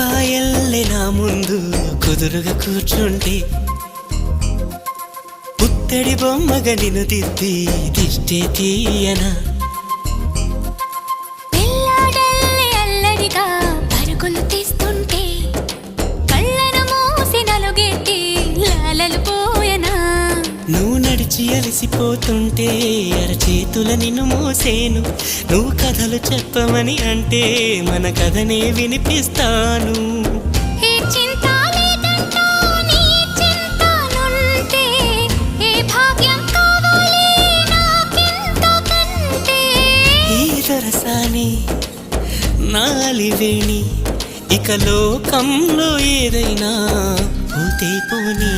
పాయల్లే నా ముందు కుదురుగా కూర్చుంటే. పుత్తడి బొమ్మగా నిన్ను దిద్ది దిష్టే తీయనా. అల్లరిగా తీస్తుంటే. కళ్ళను మూసి నలుగెట్టి లాలలు పో నడిచి అలసిపోతుంటే అరచేతుల నిన్ను మోసేను. నువ్వు కథలు చెప్పమని అంటే మన కథనే వినిపిస్తాను. నాలివేణి ఇక లోకంలో ఏదైనా పోతే పోనీ.